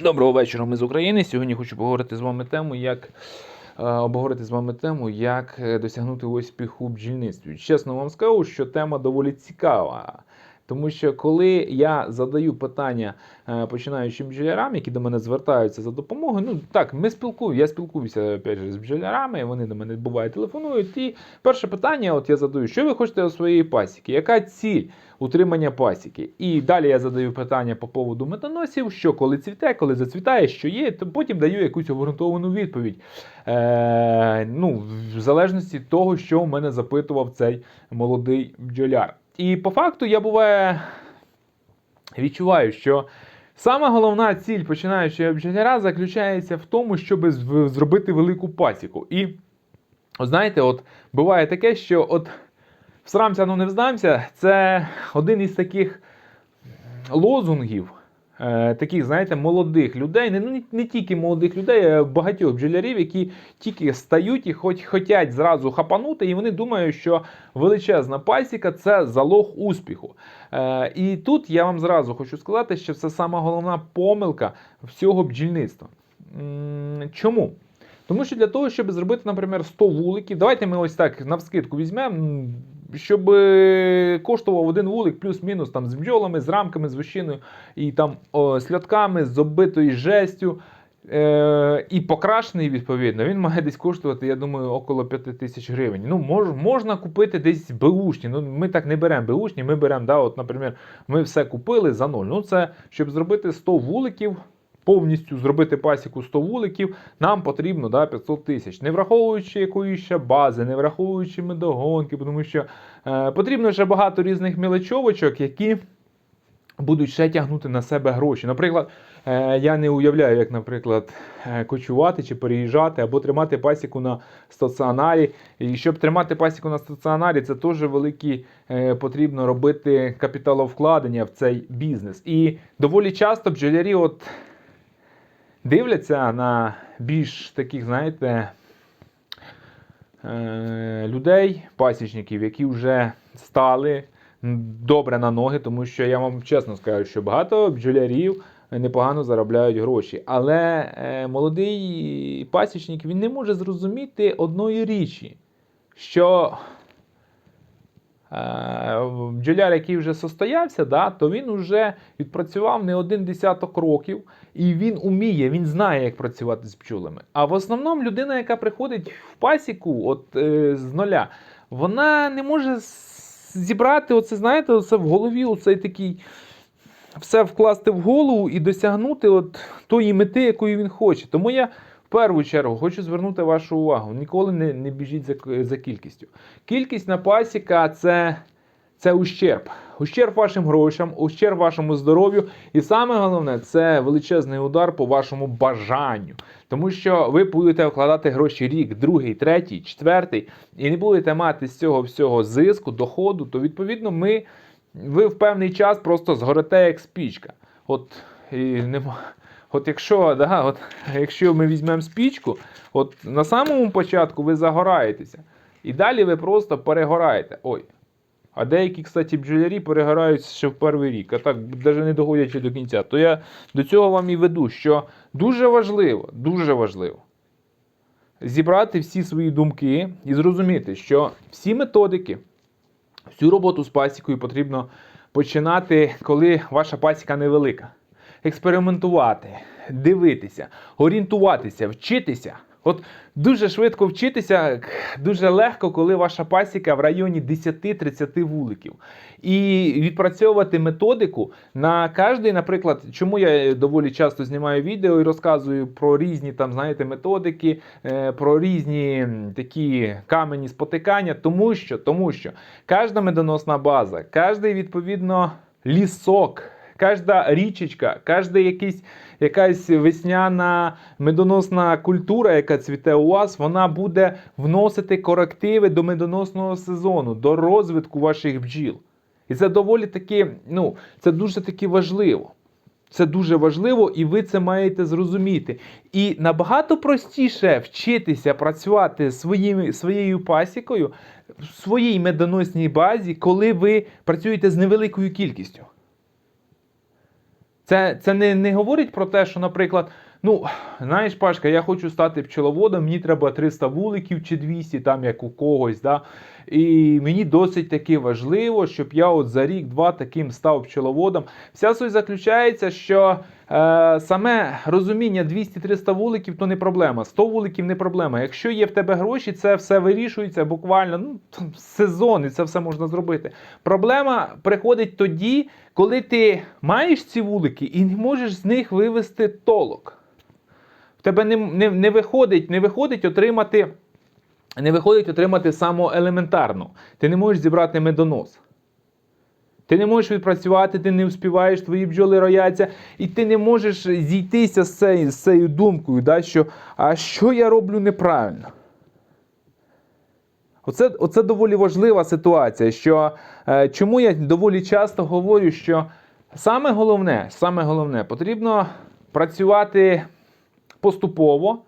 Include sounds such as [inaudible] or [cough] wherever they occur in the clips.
Доброго вечора, ми з України. Сьогодні хочу поговорити з вами тему, як е, обговорити з вами тему, як е, досягнути успіху в бджільництві. Чесно вам скажу, що тема доволі цікава. Тому що коли я задаю питання е, починаючим бджолярам, які до мене звертаються за допомогою, ну так, ми спілкуємося, я спілкуюся опять же, з бджолярами, вони до мене буває телефонують. І перше питання, от я задаю, що ви хочете у своєї пасіки? Яка ціль утримання пасіки? І далі я задаю питання по поводу метаносів, що коли цвіте, коли зацвітає, що є, то потім даю якусь обґрунтовану відповідь. Е, ну, в залежності того, що в мене запитував цей молодий бджоляр. І по факту я буває відчуваю, що сама головна ціль починаючого бджоляра заключається в тому, щоб зробити велику пасіку. І знаєте, от буває таке, що от всрамся, ну не вздамся, це один із таких лозунгів. Е, Таких, знаєте, молодих людей, не, ну, не, тільки молодих людей, а багатьох бджолярів, які тільки стають і хоч хотять зразу хапанути, і вони думають, що величезна пасіка це залог успіху. Е, і тут я вам зразу хочу сказати, що це сама головна помилка всього бджільництва. Чому? Тому що для того, щоб зробити, наприклад, 100 вуликів, давайте ми ось так навскидку візьмемо, щоб е, коштував один вулик плюс-мінус там з бджолами, з рамками, з вищиною і там о, сльотками, з оббитою жестю. Е, і покрашений, відповідно, він має десь коштувати, я думаю, около 5 тисяч гривень. Ну, мож, можна купити десь беушні. Ну, ми так не беремо беушні, ми беремо, да, от, наприклад, ми все купили за ноль. Ну, це щоб зробити 100 вуликів, повністю зробити пасіку 100 вуликів, нам потрібно да, 500 тисяч. Не враховуючи якоїсь ще бази, не враховуючи медогонки, тому що е, потрібно ще багато різних мілочовочок, які будуть ще тягнути на себе гроші. Наприклад, е, я не уявляю, як, наприклад, е, кочувати чи переїжджати або тримати пасіку на стаціонарі. І щоб тримати пасіку на стаціонарі, це теж великі е, потрібно робити капіталовкладення в цей бізнес. І доволі часто бджолярі от дивляться на більш таких, знаєте, е, людей, пасічників, які вже стали добре на ноги, тому що я вам чесно скажу, що багато бджолярів непогано заробляють гроші. Але е, молодий пасічник він не може зрозуміти одної річі, що бджоляр, який вже состоявся, да, то він вже відпрацював не один десяток років, і він уміє, він знає, як працювати з бджолами. А в основному людина, яка приходить в пасіку от, е, з нуля, вона не може зібрати оце, знаєте, оце в голові, оцей такий. Все вкласти в голову і досягнути от тої мети, якої він хоче. Тому я першу чергу хочу звернути вашу увагу. Ніколи не, не біжіть за, за кількістю. Кількість на пасіка це, це ущерб. Ущерб вашим грошам, ущерб вашому здоров'ю. І саме головне, це величезний удар по вашому бажанню. Тому що ви будете вкладати гроші рік, другий, третій, четвертий, і не будете мати з цього всього зиску, доходу, то відповідно ми, ви в певний час просто згорите як спічка. От, і нема, от якщо, да, от, якщо ми візьмемо спічку, от на самому початку ви загораєтеся, і далі ви просто перегораєте. Ой. А деякі, кстати, бджолярі перегорають ще в перший рік, а так навіть не доходячи до кінця. То я до цього вам і веду, що дуже важливо, дуже важливо зібрати всі свої думки і зрозуміти, що всі методики, всю роботу з пасікою потрібно починати, коли ваша пасіка невелика. Експериментувати, дивитися, орієнтуватися, вчитися. От дуже швидко вчитися, дуже легко, коли ваша пасіка в районі 10-30 вуликів. І відпрацьовувати методику на кожний, наприклад, чому я доволі часто знімаю відео і розказую про різні там, знаєте, методики, е, про різні такі камені спотикання, тому що, тому що кожна медоносна база, кожний відповідно лісок. Кожна річечка, кожна якийсь, якась весняна медоносна культура, яка цвіте у вас, вона буде вносити корективи до медоносного сезону, до розвитку ваших бджіл. І це доволі таки, ну, це дуже таки важливо. Це дуже важливо, і ви це маєте зрозуміти. І набагато простіше вчитися працювати своїми, своєю пасікою в своїй медоносній базі, коли ви працюєте з невеликою кількістю. Це, це не, не говорить про те, що, наприклад, ну, знаєш, Пашка, я хочу стати пчеловодом, мені треба 300 вуликів чи 200, там як у когось. Да? І мені досить таки важливо, щоб я от за рік-два таким став пчеловодом. Вся суть заключається, що е, саме розуміння 200-300 вуликів то не проблема. 100 вуликів не проблема. Якщо є в тебе гроші, це все вирішується буквально ну, сезон, і це все можна зробити. Проблема приходить тоді, коли ти маєш ці вулики і не можеш з них вивести толок. В тебе не, не, не, виходить, не виходить отримати. Не виходить отримати самоелементарно. Ти не можеш зібрати медонос. Ти не можеш відпрацювати, ти не успіваєш, твої бджоли рояться, і ти не можеш зійтися з цією, з цією думкою, да, що а що я роблю неправильно. Оце, оце доволі важлива ситуація. Що, е, чому я доволі часто говорю, що саме головне, саме головне, потрібно працювати поступово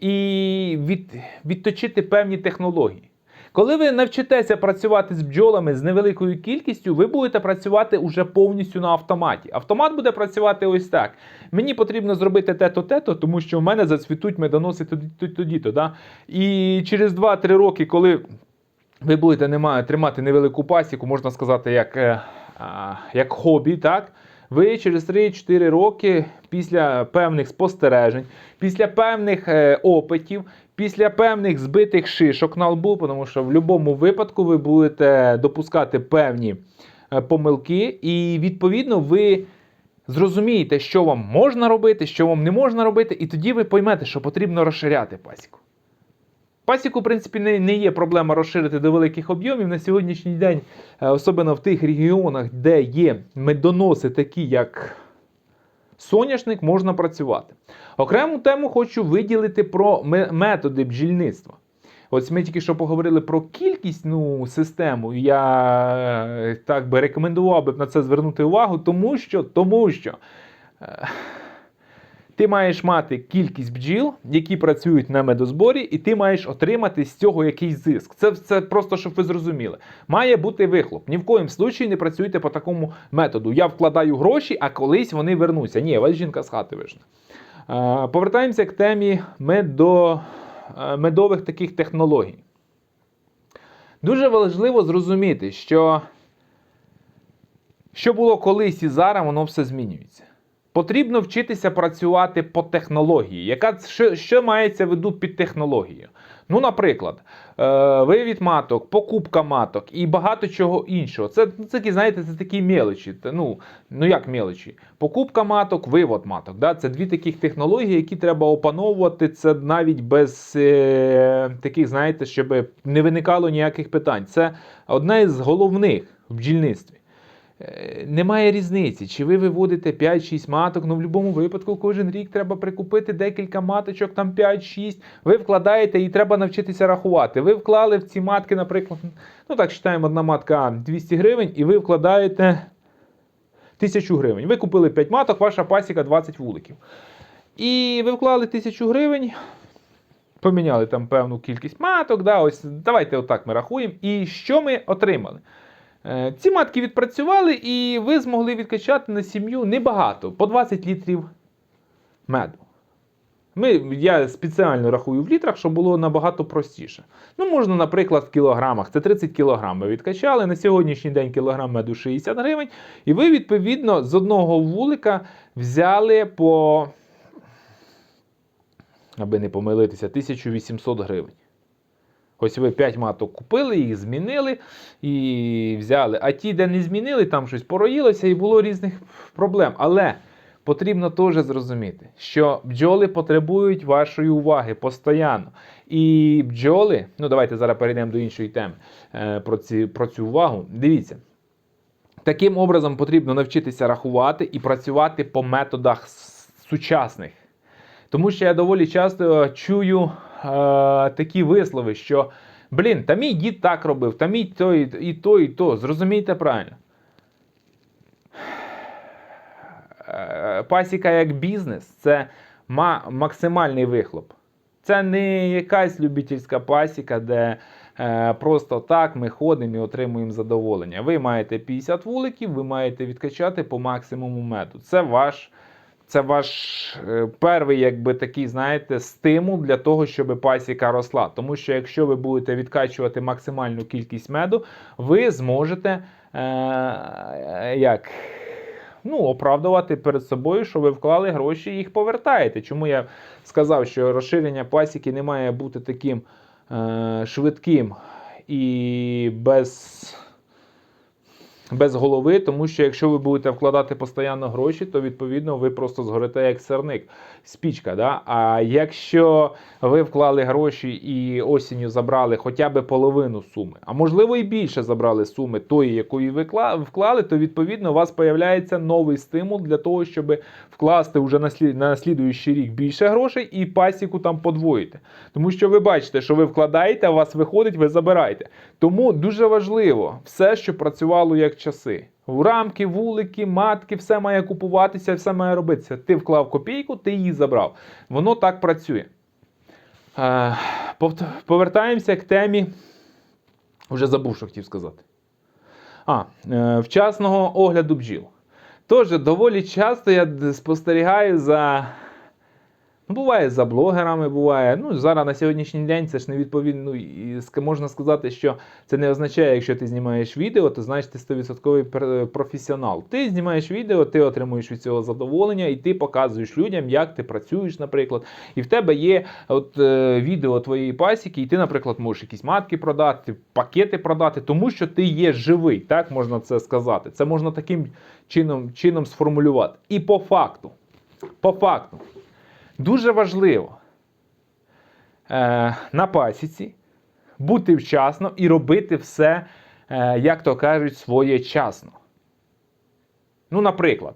і від, відточити певні технології. Коли ви навчитеся працювати з бджолами з невеликою кількістю, ви будете працювати уже повністю на автоматі. Автомат буде працювати ось так. Мені потрібно зробити те-то, те-то, тому що в мене зацвітуть медоноси тоді-то. Да? І через 2-3 роки, коли ви будете тримати невелику пасіку, можна сказати, як, е, як хобі, так? Ви через 3-4 роки після певних спостережень, після певних е, опитів, після певних збитих шишок на лбу, тому що в будь-якому випадку ви будете допускати певні е, помилки, і відповідно ви зрозумієте, що вам можна робити, що вам не можна робити, і тоді ви поймете, що потрібно розширяти пасіку. Пасіку, в принципі, не, не є проблема розширити до великих об'ємів. На сьогоднішній день, е, особливо в тих регіонах, де є медоноси, такі як соняшник, можна працювати. Окрему тему хочу виділити про методи бджільництва. Ось ми тільки що поговорили про кількісну систему. Я е, так би рекомендував би на це звернути увагу, тому що, тому що е, ти маєш мати кількість бджіл, які працюють на медозборі, і ти маєш отримати з цього якийсь зиск. Це, це просто, щоб ви зрозуміли. Має бути вихлоп. Ні в коїм случаї не працюйте по такому методу. Я вкладаю гроші, а колись вони вернуться. Ні, вас жінка з хати вижне. Повертаємося к темі медо, медових таких технологій. Дуже важливо зрозуміти, що що було колись і зараз, воно все змінюється. Потрібно вчитися працювати по технології. Яка що, що мається в виду під технологією? Ну, наприклад, е, вивід маток, покупка маток і багато чого іншого. Це, це такі, знаєте, це такі мелочі. Ну, ну як мелочі? Покупка маток, вивод маток. Да? Це дві таких технології, які треба опановувати. Це навіть без е, таких, знаєте, щоб не виникало ніяких питань. Це одне із головних в бджільництві. Е, Немає різниці, чи ви виводите 5-6 маток, ну в будь-якому випадку кожен рік треба прикупити декілька маточок, там 5-6. Ви вкладаєте і треба навчитися рахувати. Ви вклали в ці матки, наприклад, ну так читаємо, одна матка 200 гривень, і ви вкладаєте 1000 гривень. Ви купили 5 маток, ваша пасіка 20 вуликів. І ви вклали 1000 гривень. Поміняли там певну кількість маток. Да, ось давайте отак ми рахуємо. І що ми отримали? Е, Ці матки відпрацювали, і ви змогли відкачати на сім'ю небагато, по 20 літрів меду. Ми, я спеціально рахую в літрах, щоб було набагато простіше. Ну, можна, наприклад, в кілограмах. Це 30 кілограм ви відкачали. На сьогоднішній день кілограм меду 60 гривень. І ви, відповідно, з одного вулика взяли по, аби не помилитися, 1800 гривень. Ось ви 5 маток купили, їх змінили і взяли. А ті, де не змінили, там щось пороїлося і було різних проблем. Але потрібно теж зрозуміти, що бджоли потребують вашої уваги постійно. І бджоли, ну давайте зараз перейдемо до іншої теми е, про, ці, про цю увагу. Дивіться. Таким образом потрібно навчитися рахувати і працювати по методах сучасних. Тому що я доволі часто чую такі вислови, що блін, та мій дід так робив, та мій то і, і то, і то. Зрозумійте правильно. Е, Пасіка як бізнес це максимальний вихлоп. Це не якась любительська пасіка, де е, просто так ми ходимо і отримуємо задоволення. Ви маєте 50 вуликів, ви маєте відкачати по максимуму меду. Це ваш. Це ваш е, перший, якби такий, знаєте, стимул для того, щоб пасіка росла. Тому що якщо ви будете відкачувати максимальну кількість меду, ви зможете е, як, ну, оправдувати перед собою, що ви вклали гроші і їх повертаєте. Чому я сказав, що розширення пасіки не має бути таким е, швидким і без без голови, тому що якщо ви будете вкладати постійно гроші, то відповідно ви просто згорите як сирник, спічка. Да? А якщо ви вклали гроші і осінню забрали хоча б половину суми, а можливо і більше забрали суми тої, якої ви вклали, то відповідно у вас з'являється новий стимул для того, щоб вкласти вже на, на слідуючий рік більше грошей і пасіку там подвоїти. Тому що ви бачите, що ви вкладаєте, а у вас виходить, ви забираєте. Тому дуже важливо все, що працювало як часи. Рамки, вулики, матки, все має купуватися, все має робитися. Ти вклав копійку, ти її забрав. Воно так працює. Е, повертаємося к темі. Вже забув, що хотів сказати. А, е, вчасного огляду бджіл. Тож доволі часто я спостерігаю за. Ну, буває за блогерами, буває. Ну, зараз на сьогоднішній день це ж не відповідно. Ну, можна сказати, що це не означає, якщо ти знімаєш відео, то значить ти 100% професіонал. Ти знімаєш відео, ти отримуєш від цього задоволення, і ти показуєш людям, як ти працюєш, наприклад. І в тебе є от, е, відео твоєї пасіки, і ти, наприклад, можеш якісь матки продати, пакети продати, тому що ти є живий, так можна це сказати. Це можна таким чином, чином сформулювати. І по факту, по факту, дуже важливо е, на пасіці бути вчасно і робити все, е, як то кажуть, своєчасно. Ну, наприклад,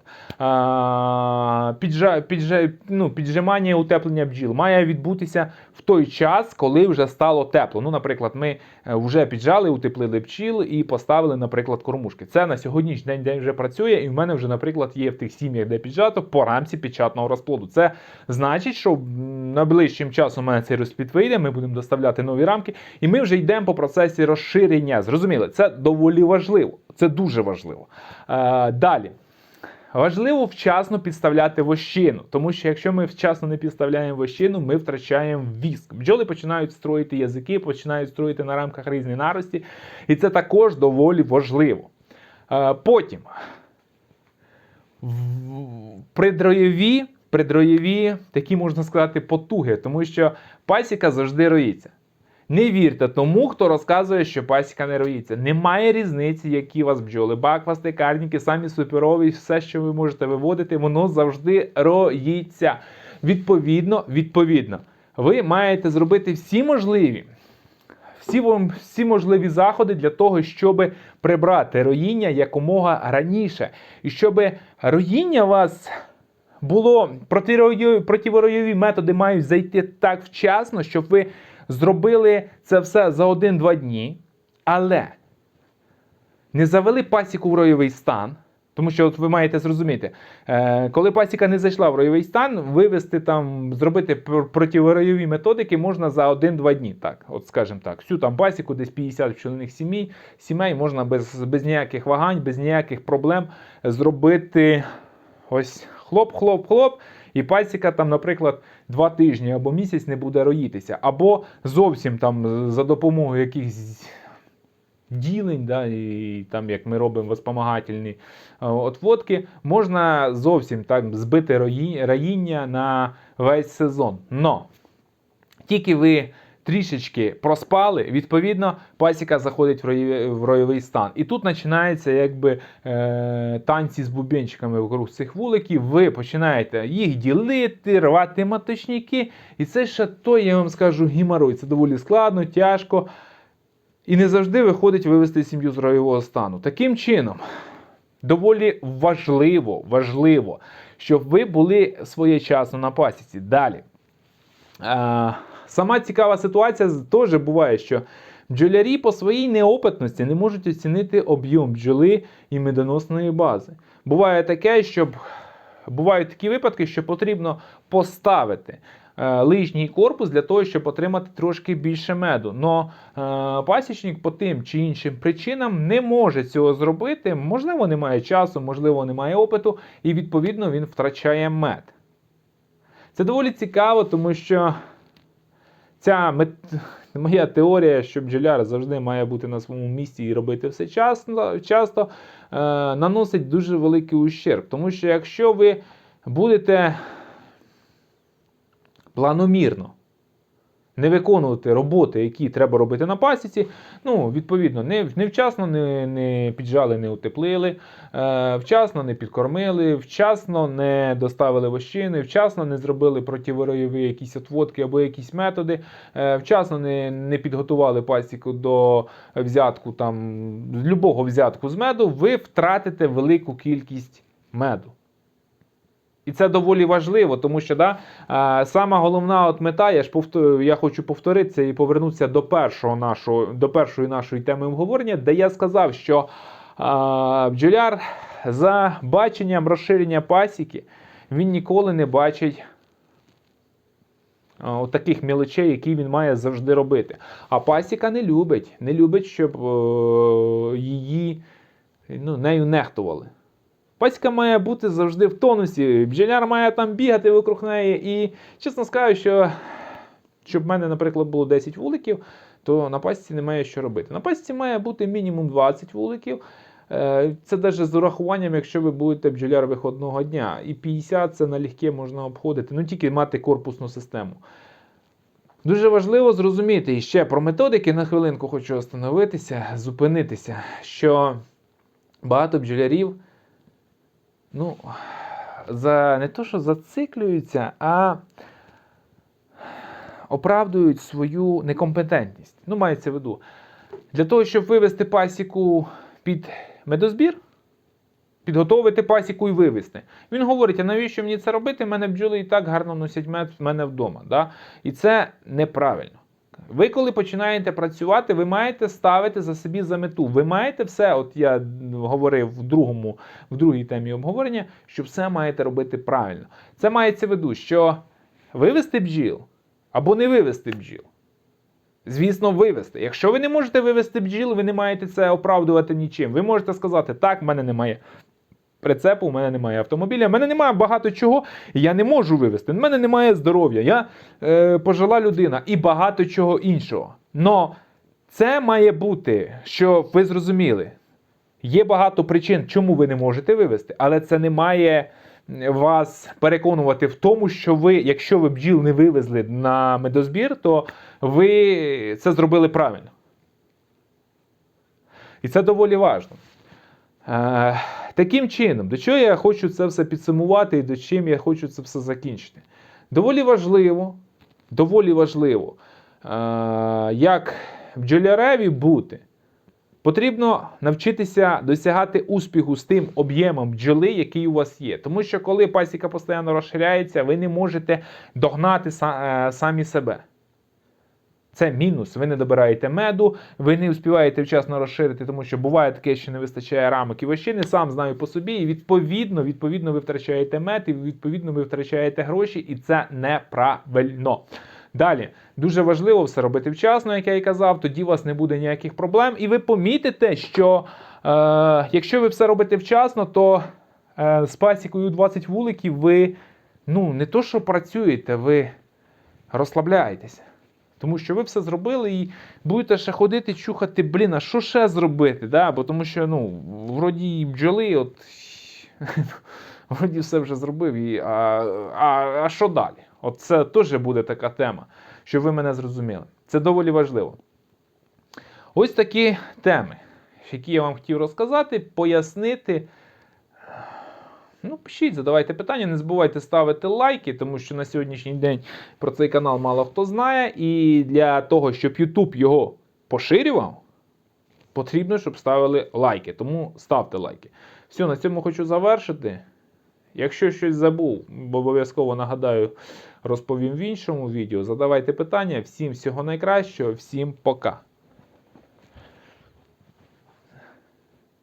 піджа, піджа, ну, піджимання і утеплення бджіл має відбутися в той час, коли вже стало тепло. Ну, наприклад, ми е, вже піджали, утеплили бджіл і поставили, наприклад, кормушки. Це на сьогоднішній день, день вже працює, і в мене вже, наприклад, є в тих сім'ях, де піджато, по рамці печатного розплоду. Це значить, що найближчим часом у мене цей розплід вийде, ми будемо доставляти нові рамки, і ми вже йдемо по процесі розширення. Зрозуміли, це доволі важливо. Це дуже важливо. Е, далі. Важливо вчасно підставляти вощину, тому що якщо ми вчасно не підставляємо вощину, ми втрачаємо віск. Бджоли починають строїти язики, починають строїти на рамках різні нарості, і це також доволі важливо. Е, Потім в- придроєві, придроєві такі можна сказати потуги, тому що пасіка завжди роїться. Не вірте тому, хто розказує, що пасіка не роїться. Немає різниці, які у вас бджоли, баквасти, карніки, самі суперові, все, що ви можете виводити, воно завжди роїться. Відповідно, відповідно, ви маєте зробити всі можливі, всі, всі можливі заходи для того, щоб прибрати роїння якомога раніше. І щоб роїння вас було противоройові методи мають зайти так вчасно, щоб ви зробили це все за 1-2 дні, але не завели пасіку в ройовий стан. Тому що от ви маєте зрозуміти, е, коли пасіка не зайшла в ройовий стан, вивести там, зробити противоройові методики можна за 1-2 дні. Так, от скажімо так, всю там пасіку, десь 50 пчелиних сімей, сімей можна без, без ніяких вагань, без ніяких проблем зробити ось хлоп-хлоп-хлоп, і пасіка там, наприклад, два тижні або місяць не буде роїтися, або зовсім там за допомогою якихось ділень, да, і там, як ми робимо воспомагательні е, отводки, можна зовсім так збити раїння на весь сезон. Но тільки ви трішечки проспали, відповідно, пасіка заходить в ройовий, стан. І тут починаються якби е, танці з бубенчиками вокруг цих вуликів. Ви починаєте їх ділити, рвати маточники. І це ще той, я вам скажу, геморой. Це доволі складно, тяжко. І не завжди виходить вивести сім'ю з ройового стану. Таким чином, доволі важливо, важливо, щоб ви були своєчасно на пасіці. Далі. Сама цікава ситуація теж буває, що бджолярі по своїй неопитності не можуть оцінити об'єм бджоли і медоносної бази. Буває таке, щоб. Бувають такі випадки, що потрібно поставити е, лижній корпус для того, щоб отримати трошки більше меду. Но е, пасічник по тим чи іншим причинам не може цього зробити. Можливо, немає часу, можливо, немає опиту, і відповідно він втрачає мед. Це доволі цікаво, тому що ця мет... моя теорія, що бджоляр завжди має бути на своєму місці і робити все часто, часто е, наносить дуже великий ущерб. Тому що якщо ви будете планомірно не виконувати роботи, які треба робити на пасіці, ну, відповідно, не, невчасно не, не піджали, не утеплили, е, вчасно не підкормили, вчасно не доставили вощини, вчасно не зробили противоройові якісь отводки або якісь методи, е, вчасно не, не підготували пасіку до взятку, там, любого взятку з меду, ви втратите велику кількість меду. І це доволі важливо, тому що да, сама головна от мета, я ж повторю, я хочу повторитися і повернутися до першого нашого, до першої нашої теми обговорення, де я сказав, що бджоляр за баченням розширення пасіки він ніколи не бачить от таких мілочей, які він має завжди робити. А пасіка не любить, не любить, щоб е, її ну, нею нехтували. Паська має бути завжди в тонусі. Бджоляр має там бігати вокруг неї. І чесно скажу, що щоб в мене, наприклад, було 10 вуликів, то на пасіці немає що робити. На пасіці має бути мінімум 20 вуликів. Е, Це навіть з урахуванням, якщо ви будете бджоляр виходного дня. І 50 це налегке можна обходити, ну тільки мати корпусну систему. Дуже важливо зрозуміти і ще про методики на хвилинку хочу остановитися, зупинитися, що багато бджолярів ну, за, не то, що зациклюються, а оправдують свою некомпетентність. Ну, мається в виду. Для того, щоб вивести пасіку під медозбір, підготовити пасіку і вивести. Він говорить: а навіщо мені це робити? Мене бджоли і так гарно носять мед в мене вдома. Да? І це неправильно. Ви, коли починаєте працювати, ви маєте ставити за собі за мету. Ви маєте все, от я говорив в другому, в другій темі обговорення, що все маєте робити правильно. Це мається в виду, що вивести бджіл або не вивести бджіл. Звісно, вивести. Якщо ви не можете вивести бджіл, ви не маєте це оправдувати нічим. Ви можете сказати, так, в мене немає прицепу, у мене немає автомобіля, в мене немає багато чого, і я не можу вивезти. В мене немає здоров'я, я е, пожила людина і багато чого іншого. Но це має бути, щоб ви зрозуміли. Є багато причин, чому ви не можете вивезти, але це не має вас переконувати в тому, що ви, якщо ви бджіл не вивезли на медозбір, то ви це зробили правильно. І це доволі важливо. Е, таким чином, до чого я хочу це все підсумувати і до чим я хочу це все закінчити. Доволі важливо, доволі важливо, е, як бджоляреві бути. Потрібно навчитися досягати успіху з тим об'ємом бджоли, який у вас є. Тому що коли пасіка постійно розширяється, ви не можете догнати е, самі себе. Це мінус. Ви не добираєте меду, ви не успіваєте вчасно розширити, тому що буває таке, що не вистачає рамок і вощини, сам знаю по собі. І відповідно, відповідно, ви втрачаєте мед, і відповідно ви втрачаєте гроші, і це неправильно. Далі дуже важливо все робити вчасно, як я і казав, тоді у вас не буде ніяких проблем. І ви помітите, що е, якщо ви все робите вчасно, то е, з пасікою 20 вуликів ви ну, не то, що працюєте, ви розслабляєтеся. Тому що ви все зробили і будете ще ходити, чухати, блін, а що ще зробити? Да? Бо тому що, ну, вроді бджоли, от [laughs] вроді все вже зробив. І, а, а, а що далі? От це теж буде така тема, щоб ви мене зрозуміли. Це доволі важливо. Ось такі теми, які я вам хотів розказати, пояснити. Ну, пишіть, задавайте питання, не забувайте ставити лайки, тому що на сьогоднішній день про цей канал мало хто знає. І для того, щоб YouTube його поширював, потрібно, щоб ставили лайки. Тому ставте лайки. Все, на цьому хочу завершити. Якщо щось забув, обов'язково нагадаю, розповім в іншому відео. Задавайте питання. Всім всього найкращого, всім пока.